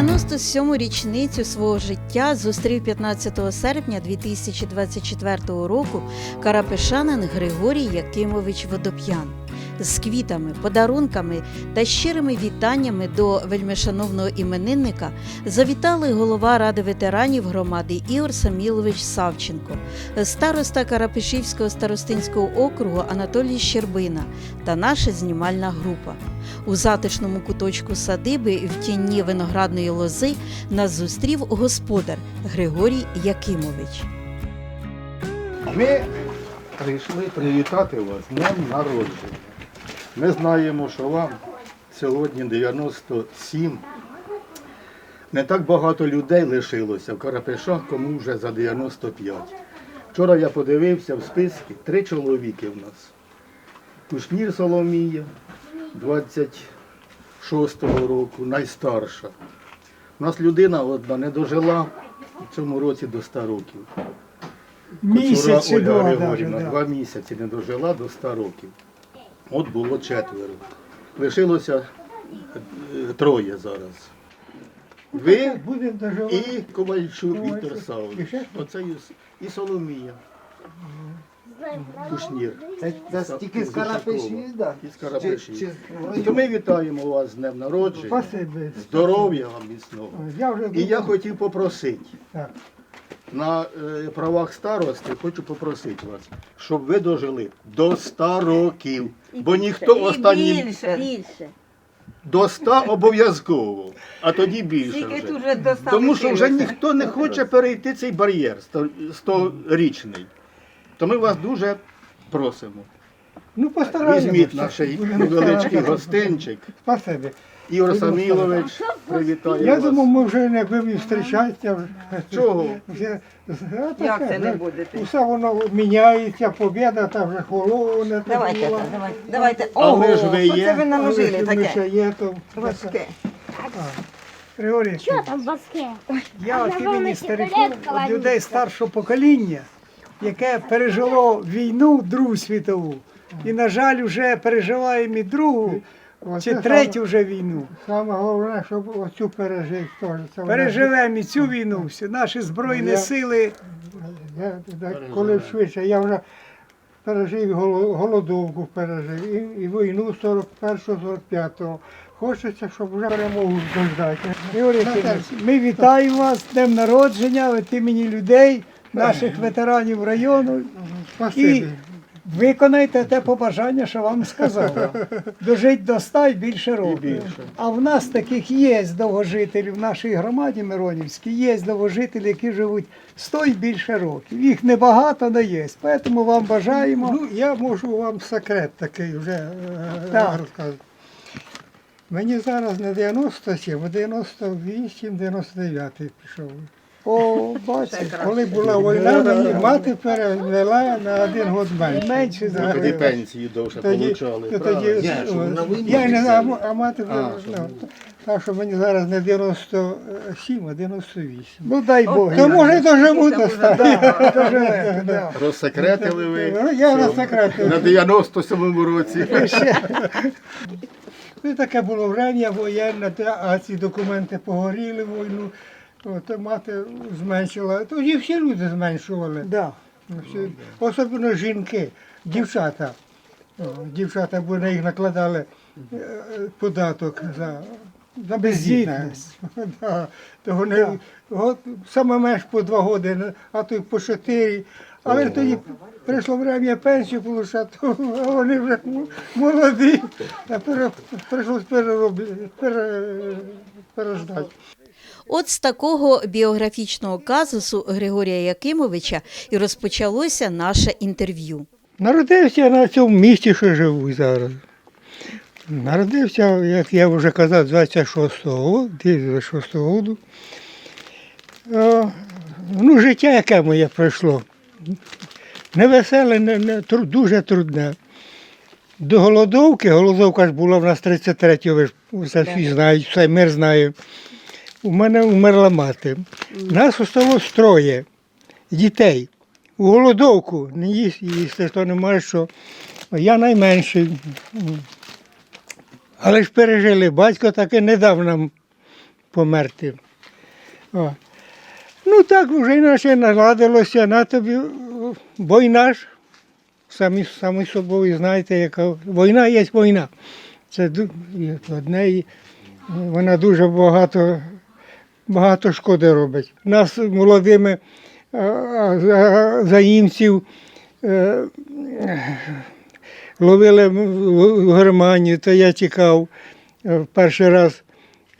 97-му річницю свого життя зустрів 15 серпня 2024 року карапешанин Григорій Якимович Водоп'ян. З квітами, подарунками та щирими вітаннями до вельмишановного іменинника завітали голова Ради ветеранів громади Ігор Самілович Савченко, староста Карапешівського старостинського округу Анатолій Щербина та наша знімальна група. У затишному куточку садиби в тіні виноградної лози нас зустрів господар Григорій Якимович. Ми прийшли привітати вас з днем народження. Ми знаємо, що вам сьогодні 97. Не так багато людей лишилося в Карапешах, кому вже за 95. Вчора я подивився в списки три чоловіки в нас. Кушнір Соломія, 26-го року, найстарша. У нас людина одна не дожила в цьому році до 100 років. Місяць чи Ольга Григорівна два місяці не дожила до 100 років. От було четверо. Лишилося е, троє зараз. Ви і Ковальчук. Віктор Савович. Оце і, Соломія. Кушнір. Це тільки з Карапеші, да? Із Карапеші. Чи- чи- То ми вітаємо вас з днем народження. Здоров'я вам міцного. І я хотів попросити. На е, правах старости хочу попросити вас, щоб ви дожили до 100 років. Бо ніхто останнім більше. більше. до 100 обов'язково, а тоді більше вже. Тому що вже ніхто не хоче перейти цей бар'єр 100-річний. То ми вас дуже просимо. Ну, постараємося. Візьміть наш невеличкий гостинчик. Спасибі. Ігор Самілович привітає Я вас. думав, ми вже не будемо зустрічатися. Чого? Вже, а таке, Як це не вже будете? Усе воно міняється, побіда там вже холоне. Давайте, була. давайте, давайте. Але ж ви що є. це ви наложили Але ми ще таке? є, то Важке. Григорій, Що там баске? я от імені стариків, людей старшого покоління, яке пережило війну Другу світову. І, на жаль, вже переживаємо і другу, чи третю вже війну. Саме головне, щоб оцю пережити теж. Це Переживемо і цю війну, всі наші збройні Я- сили. Я, я, коли швидше, я вже пережив голо- голодовку, пережив, і, і війну 41-45-го. Хочеться, щоб вже перемогу дождати. Григорій Якимович, Ми вітаємо вас з днем народження від імені людей, наших ветеранів району. І Спасибі. Виконайте те побажання, що вам сказав. Дожить до ста і більше років. А в нас таких є довгожителів в нашій громаді Миронівській, є довгожителі, які живуть 100 і більше років. Їх небагато, але є. Тому вам бажаємо. Ну, я можу вам секрет такий вже е, Так. розказати. Мені зараз не 97, а 98, 99 пішов. О, бачите, Коли була війна, мені мати перевела на один год менше. менше Ви тоді загоріло. пенсії довше Тоді, получали. то правильно? тоді, Я, щоб на війну я не знаю, а мати А, ну, так що мені зараз не 97, а 98. Ну дай Бог. То може доживу Це до вже ста. Доживе, да. Розсекретили ви. Ну, Я Все. на. На 97-му році. Ну, таке було время воєнне, те, а ці документи погоріли в війну. От, мати зменшила. Тоді всі люди зменшували. Да. Ну, всі. Особливо жінки, дівчата. Дівчата, бо на їх накладали е, податок за, за бездітність. Да. То вони от, саме менш по два роки, а то й по чотири. Але тоді прийшло время пенсію получати, а вони вже молоді. А пере- прийшлось переробляти, пере, переждати. От з такого біографічного казусу Григорія Якимовича і розпочалося наше інтерв'ю. Народився я на цьому місті, що живу зараз. Народився, як я вже казав, 26-го року, 26-го року. Е, Ну, життя, яке моє пройшло. Невеселе, не, не, дуже трудне. До голодовки, голодовка ж була в нас 33-го, ви ж все всі знають, все мир знає. У мене вмерла мати. Нас осталось троє дітей. У голодовку не їсти, їсти, то немає що. Я найменший. Але ж пережили. Батько таки не дав нам померти. О. Ну так вже іначе наладилося, на тобі о, війна ж. Самі, самі собою знаєте, яка війна є війна. Це одне, і вона дуже багато, багато шкоди робить. Нас молодими а, за- заїмців е, ловили в Германію, то я тікав е, перший раз.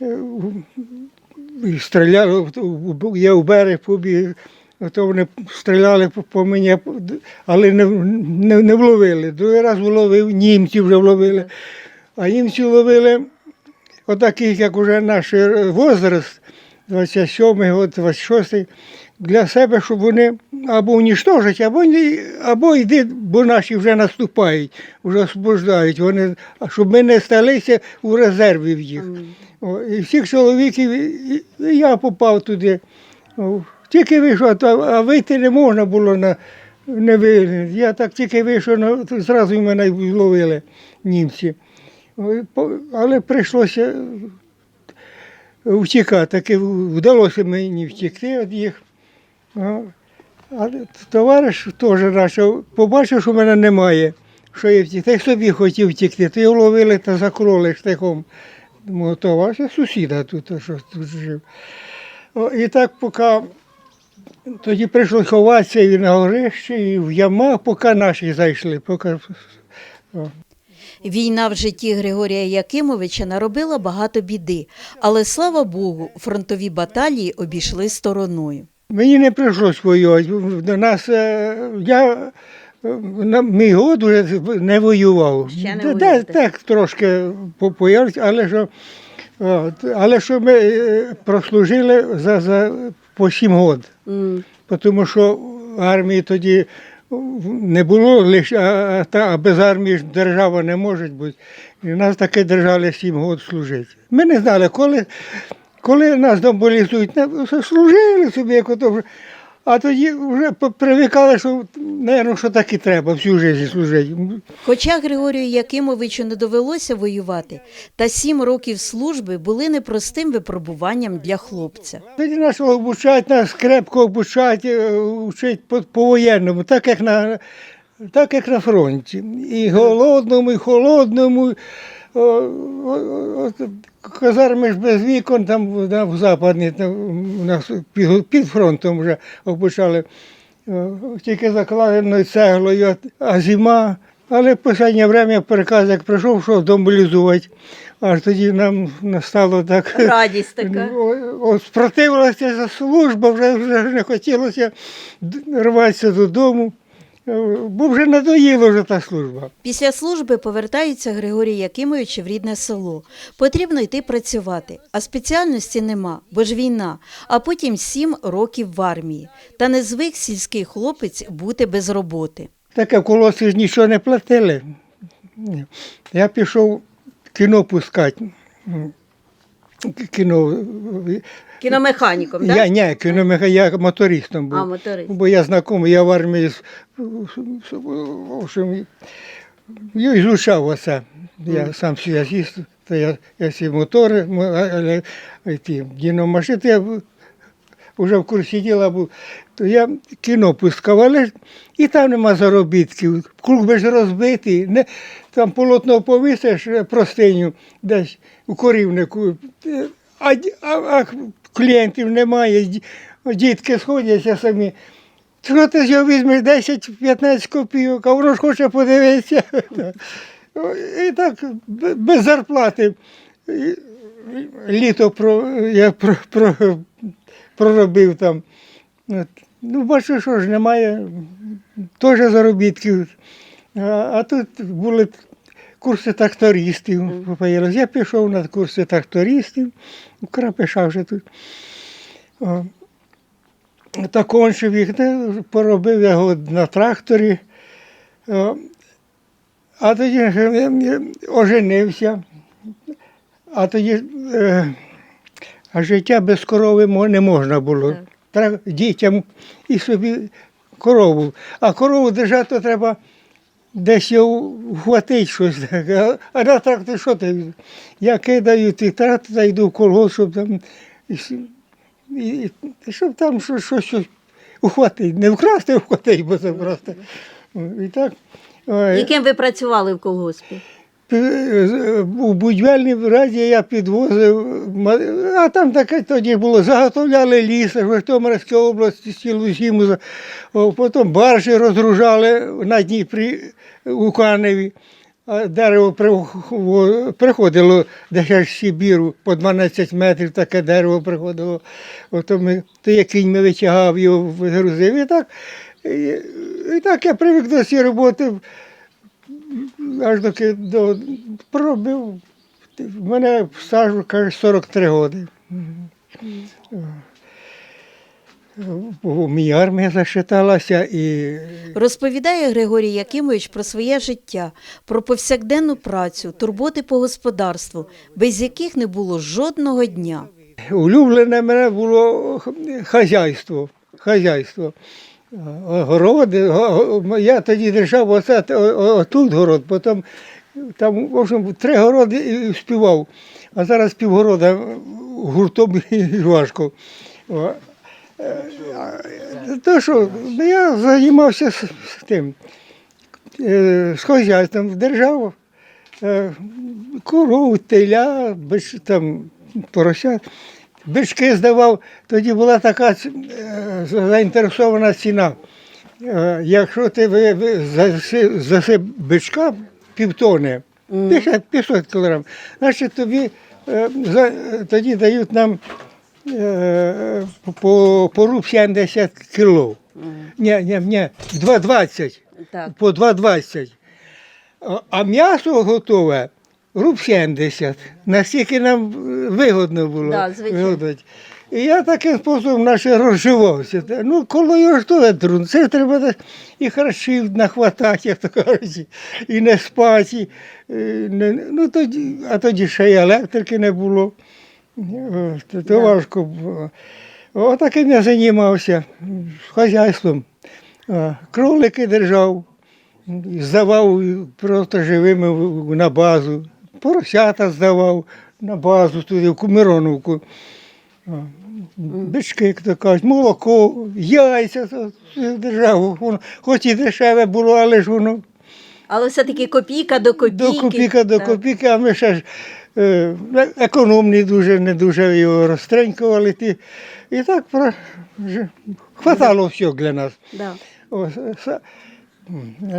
е, Стріляли, я в берег побіг, то вони стріляли по- мені, але не, не, не вловили. Другий раз вловив, німці вже вловили. А німці ловили отаких, як уже наш возраст, 27 год, 26 для себе, щоб вони або уніштожать, або, ні- або йди, бо наші вже наступають, вже освобождають. Вони, щоб ми не сталися у резерві в їх. О, і всіх чоловіків, і, і я попав туди. О, тільки вийшов, а, а вийти не можна було на не ви. Я так тільки вийшов, на, то зразу мене й ловили німці. Але прийшлося втікати. Таки вдалося мені втекти від їх. А, товариш теж наш побачив, що мене немає, що я втік. Та й собі хотів втекти, то його ловили та закроли штиком. Мого товариша, сусіда тут, що тут жив. І так поки тоді прийшлося ховатися і на горищі, і в ямах, поки наші зайшли. Поки... Війна в житті Григорія Якимовича наробила багато біди, але слава Богу, фронтові баталії обійшли стороною. Мені не прийшлось воювати. До нас е, я е, на мій год вже не воював. Ще не Та- Так трошки по- появився, але що, але що ми е, прослужили за, за по сім років. Тому що армії тоді не було лише, а, а, без армії ж держава не може бути. І нас таки держали сім років служити. Ми не знали, коли, коли нас домобілізують, служили собі, як ото вже. А тоді вже привикали, що, наверное, що так і треба всю життя служити. Хоча Григорію Якимовичу не довелося воювати, та сім років служби були непростим випробуванням для хлопця. Тоді нас обучають, нас крепко обучають, е, вчать по- по-воєнному, так як на, так як на фронті. І голодному, і холодному. О, о, о, от казарми ж без вікон, там на, в западні, там, у нас під, під фронтом вже обучали. Тільки закладеною цеглою, а зима. Але в останнє время приказ, як прийшов, що домобілізувати. Аж тоді нам настало так. Радість Ну, От спротивилася за служба, вже, вже не хотілося рватися додому, е, бо вже надоїла вже та служба. Після служби повертається Григорій Якимович в рідне село. Потрібно йти працювати, а спеціальності нема, бо ж війна, а потім сім років в армії. Та не звик сільський хлопець бути без роботи. Таке в колосі ж нічого не платили. Я пішов кіно пускати. Кіно. Кіномеханіком, так? Я, ні, кіно, я мотористом був. А, моторист. Бо я знайомий, я в армії з- в общем, я изучав оце. Я сам связист, то я, я всі мотори, м- а- але а ті діномашини, то я вже в курсі діла був, то я кіно пускав, але ж і там нема заробітків. Круг би ж розбитий, не, там полотно повисиш е, простиню десь у корівнику, е, а, д- а, а клієнтів немає, дітки сходяться самі. Що ти з його візьмеш 10-15 копійок, а воно ж хоче подивитися. І так без зарплати. Літо про, я про, про, проробив там. Ну, бачу, що ж немає теж заробітків. А, а тут були курси трактористів. появилось. Я пішов на курси трактористів, у Крапиша вже тут. О. Та кончив їх, поробив його на тракторі. О, А тоді ж, е, е, оженився. А тоді е, а життя без корови не можна було. Треба дітям і собі корову. А корову держати треба десь його вхватить щось таке. А- на трактор що ти? Я кидаю ті трактор та йду в колгосп, щоб там, і, щоб там щось, щось, ухватить. Не вкрасти, а бо просто. І так. Яким ви працювали в колгоспі? Пі- У будівельній раді я підвозив, а там таке тоді було, заготовляли ліс, в Житомирській області цілу зиму, потім баржі розгружали на Дніпрі у Каневі. Дерево приходило десь з Сибіру, по 12 метрів таке дерево приходило. Ото ми, то я кіньми витягав його, вигрузив. І так, і, і так я привик до цієї роботи аж доки до, проробив. В мене стажу, каже, 43 роки. У мені армія зашиталася і Розповідає Григорій Якимович про своє життя, про повсякденну працю, турботи по господарству, без яких не було жодного дня. улюблене мене було хазяйство. хазяйство. Городи, го- го- я тоді держав оце, отут город, потім там, в общем, три городи і співав. А зараз півгорода гуртом важко. Е, То що, ну, я займався з, тим, е, з хазяйством, держав е, коров, теля, там, поросят. Бички здавав, тоді була така е, заінтересована ціна. Е, Якщо ти заси- бичка півтони, 50 500 кілограм, значить тобі е, тоді дають нам по, по руб 70 кіло. Ні, ні, ні, 2,20 Так. по 2,20. А- А м'ясо готове руб 70. Настільки нам е, вигодно було. Да, звичайно. І я таким способом наше розживався. Ну, коло його ж то трудно. Це ж треба і харчів нахватати, як то кажуть, і не спати. і, е, не- ну, тоді, а тоді ще й електрики не було. О, То, то важко було. Отаким я займався хазяйством. А, Кролики держав, здавав просто живими на базу. Поросята здавав на базу туди, в Кумироновку. Бички, як то кажуть, молоко, яйця то все держав. Хоч і дешеве було, але ж воно Але все-таки копійка до копійки. до копійка до Так. копійки, а ми ще ж е, економні дуже, не дуже його розтренькували. Ті. І так про, хватало всього для нас. Да. Ось, е,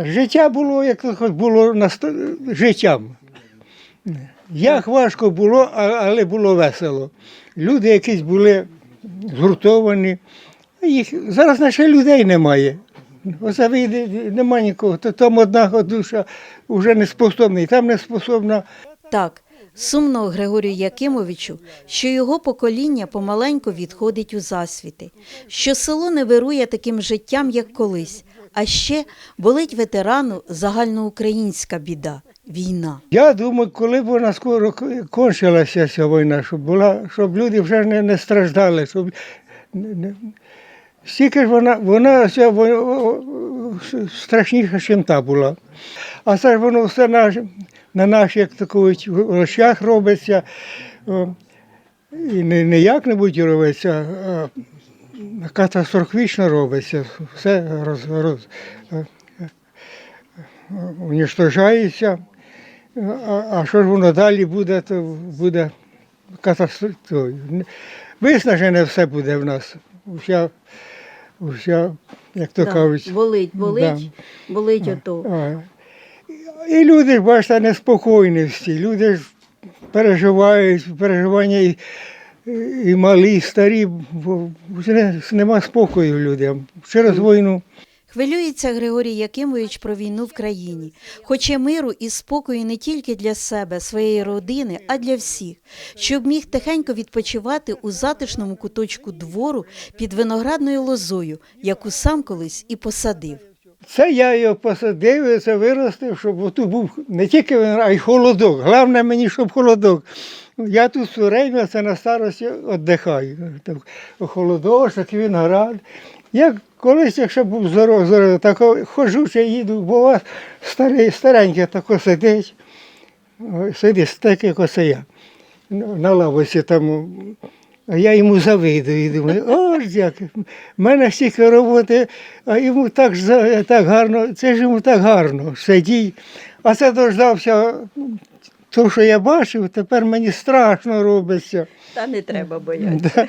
життя було, як то хоч було насто- життям. Як важко було, але було весело. Люди якісь були згуртовані. Їх, зараз наче людей немає. Оце вийде, немає нікого. Там одна душа вже не способна, і там не способна. Так, сумно Григорію Якимовичу, що його покоління помаленьку відходить у засвіти, що село не вирує таким життям, як колись, а ще болить ветерану загальноукраїнська біда війна. Я думаю, коли б вона скоро кончилася ця війна, щоб була, щоб люди вже не, не страждали, щоб не, стільки ж вона, вона ця о- страшніша, ніж та була. А це ж воно все наш, на наших, як кажуть, очах робиться. І не, не як-небудь робиться, а катастрофічно робиться. Все роз, роз, е, е, уніштожається. А, а що ж воно далі буде, то буде катастрофа. Виснажене все буде в нас. Уся, уся як то Да, кажуть. болить, болить, болить ото. А, І люди бачите, неспокійні всі. Люди ж переживають, переживання і, малі, і старі, бо вже нема спокою людям через війну. Хвилюється Григорій Якимович про війну в країні. Хоче миру і спокою не тільки для себе, своєї родини, а для всіх, щоб міг тихенько відпочивати у затишному куточку двору під виноградною лозою, яку сам колись і посадив. Це я його посадив, і це виростив, щоб тут був не тільки він, а й холодок. Головне мені, щоб холодок. Я тут все время це на старості віддихаю. Такий виноград. Я колись, якщо був здоровий, здоровий, так ходжу, чи їду, бо у вас старий, старенький тако сидить, сидить так, як оце я, на лавочці там. А я йому завидую і думаю, о як, в мене стільки роботи, а йому так, так гарно, це ж йому так гарно сидіть. А це дождався, то, що я бачив, тепер мені страшно робиться. Та не треба боятися.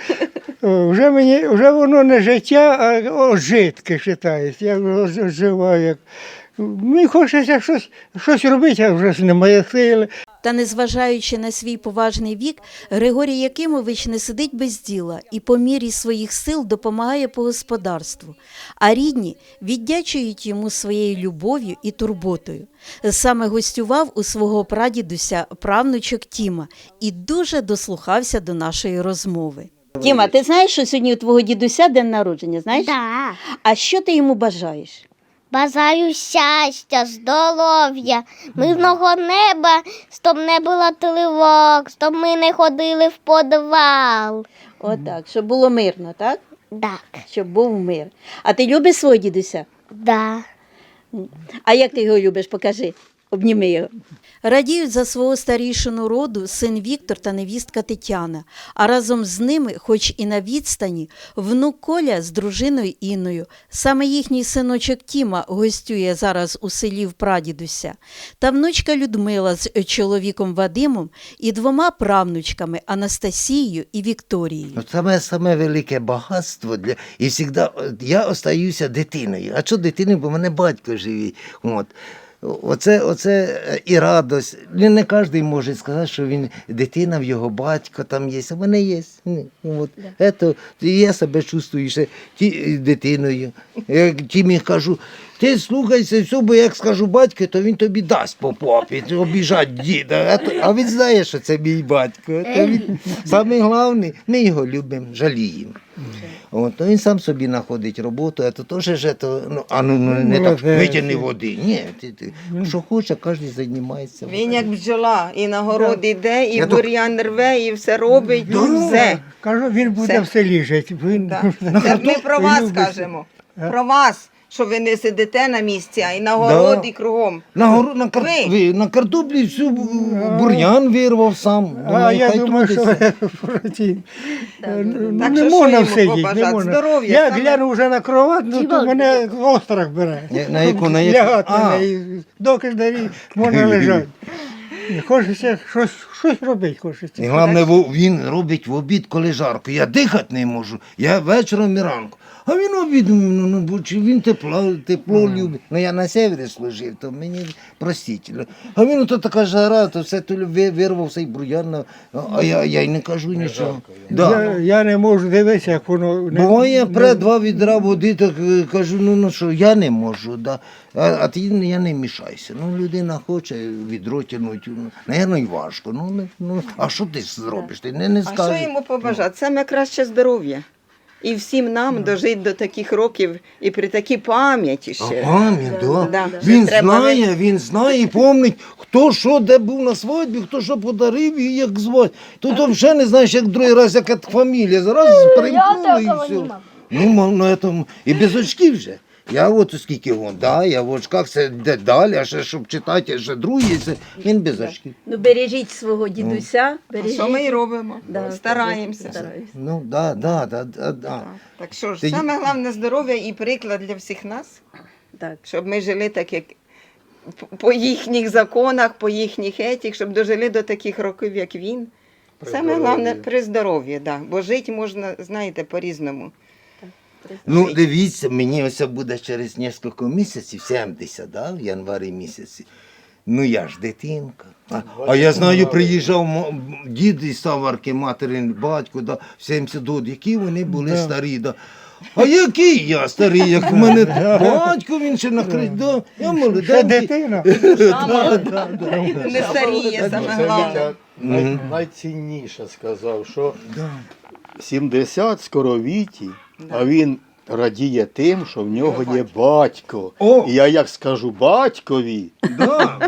Да. Вже мені вже воно не життя, а ожитки вважається. Я живу як. Мені хочеться щось, щось робити, а вже ж немає сили. Та незважаючи на свій поважний вік, Григорій Якимович не сидить без діла і по мірі своїх сил допомагає по господарству. А рідні віддячують йому своєю любов'ю і турботою. Саме гостював у свого прадідуся правнучок Тіма і дуже дослухався до нашої розмови. Тіма, ти знаєш, що сьогодні у твого дідуся день народження? Знаєш? Да. А що ти йому бажаєш? Бажаю щастя, здоров'я, мирного неба, щоб не було тривог, щоб ми не ходили в подвал. Отак, щоб було мирно, так? Так, Щоб був мир. А ти любиш свого дідуся? да. А як ти його любиш? Покажи. Обніми його. Радіють за свого старішину роду син Віктор та невістка Тетяна, а разом з ними, хоч і на відстані, внук Коля з дружиною Інною. Саме їхній синочок Тіма гостює зараз у селі в Прадідуся, та внучка Людмила з чоловіком Вадимом і двома правнучками Анастасією і Вікторією. Ну, саме саме велике багатство для і завжди я остаюся дитиною. А що дитиною, бо в мене батько живий. От. Оце, оце е, і радость. Не, кожен може сказати, що він дитина, в його батько там є. А мене є. От. От. Ето, я себе чувствую ще ті, дитиною. Я тімі кажу, ти слухайся все, бо як скажу батько, то він тобі дасть по попі, обіжать діда. А, то- а він знає, що це мій батько. То він, саме головне, ми його любимо, жаліємо. От, ну, він сам собі знаходить роботу, а то теж ж, то, ну, а ну, ну, не так, витягни води. Ні, ти, ти, що хоче, кожен займається. Він як бджола, і на город іде, і Я то- бур'ян рве, і все робить, ну, все. Кажу, він буде Все. в селі жити. Він, Так. Ми про вас любить- кажемо. Про вас, що ви не сидите на місці, а й на город, і кругом. На, гору, на, кар... Ви. ви, на картоплі всю бур'ян вирвав сам. А Думаю, я хай думаю, що трудиться. проти. Ну, Так не що що можна йому не побажати? можна. Здоров'я, Я саме- гляну вже на кровать, ну то мене острах бере. На- на яку- на яку? Лягати на А. неї, доки ж дарі можна лежати. Хочеться щось, щось робити, хочеться. І головне, во- він робить в обід, коли жарко. Я дихати не можу. Я вечором і ранку. А він обід, ну, ну, бо чи він тепло, тепло любить. Ну я на севері служив, то мені простительно. А він то така жара, то все то ви- вирвав цей бур'ян, а я, я й не кажу нічого. Да. Я, я не можу дивитися, як воно не, Буває, пре два відра води, так е, кажу, ну, ну що, я не можу, да. а, а ти я не мішайся. Ну, людина хоче відро тягнути, ну, напевно, і важко. Ну, не, ну, а що ти зробиш? Ти не, не А скажеш. що йому побажати? Саме краще здоров'я. І всім нам дожити до таких років і при такій пам'яті А ще. пам'ять, да. Да. Він Треба знає, він знає і помнить, хто що, де був на свадьбі, хто що подарив і як звати. Тут взагалі не знаєш, як другий раз, яка фамілія. Зараз примкнули і все. Ну, ма- ну, это, і без очків вже. Я от скільки вон, да, я в очках, це де далі, а ще щоб читати, ще другий, це він без очків. Ну, бережіть свого дідуся, А бережіть. що ми і робимо? Да, Стараємося. стараюсь. Ну, да, да, да, да, да. Так. Так що ж, Ти- саме головне здоров'я і приклад для всіх нас, Так. щоб ми жили так, як по їхніх законах, по їхніх етіх, щоб дожили до таких років, як він. При Саме здоров'ї. головне при здоров'ї, да. бо жити можна, знаєте, по-різному. Ну, дивіться, мені ось буде через кілька місяців, 70, да, в январі місяці. Ну я ж дитинка. А, а я знаю, приїжджав дід із Саварки, материн, батько, да, в 70 років, які вони були Да. старі. Да. А який я старий, як в мене батько, він ще накрить, да, я Ще молоденький. дитина. Не старіє, саме головне. Най- найцінніше сказав, що 70 скоро віті, а він радіє тим, що в нього є батько. О! І я як скажу батькові, Да.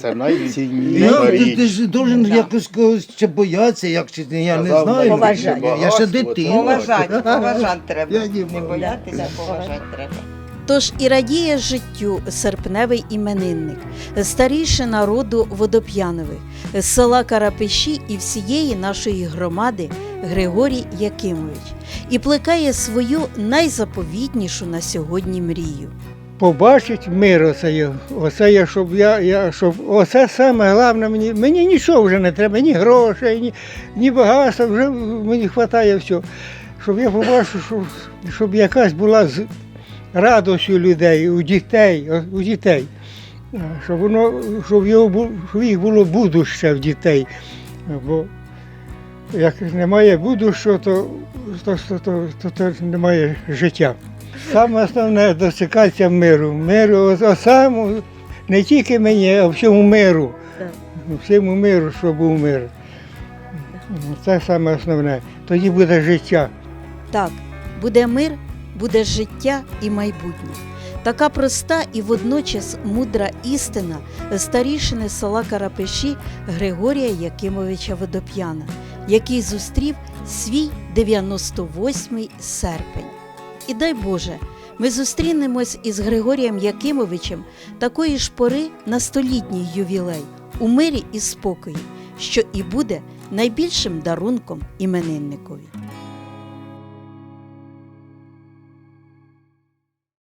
це Я, найцінніша ти, ти річ. ж должен якось когось ще боятися, як чи я не Казав, знаю. поважати. Я, я ще дитина. Поважати, поважати треба. Я не Не можу. боятися, поважати треба. Тож і радіє життю серпневий іменинник, старіший роду водоп'янових, села Карапеші і всієї нашої громади Григорій Якимович, і плекає свою найзаповітнішу на сьогодні мрію. побачить мир оце, оце щоб я, я щоб оце саме головне мені. Мені нічого вже не треба, ні грошей, ні, ні багатства, вже мені вистачає все. Щоб я побачив, щоб, щоб якась була з радостю людей, у дітей, у дітей. Щоб воно, щоб, його, щоб їх було будуще в дітей. Бо як немає будущого, то, то, то, то, то, то немає життя. Саме основне досикатися миру. Миру, о- о не тільки мені, а всьому миру. Всьому миру, щоб був мир. Це саме основне. Тоді буде життя. Так, буде мир, буде життя і майбутнє. Така проста і водночас мудра істина старішини села Карапеші Григорія Якимовича Водоп'яна, який зустрів свій 98-й серпень. І дай Боже, ми зустрінемось із Григорієм Якимовичем такої ж пори на столітній ювілей у мирі і спокої, що і буде найбільшим дарунком іменинникові.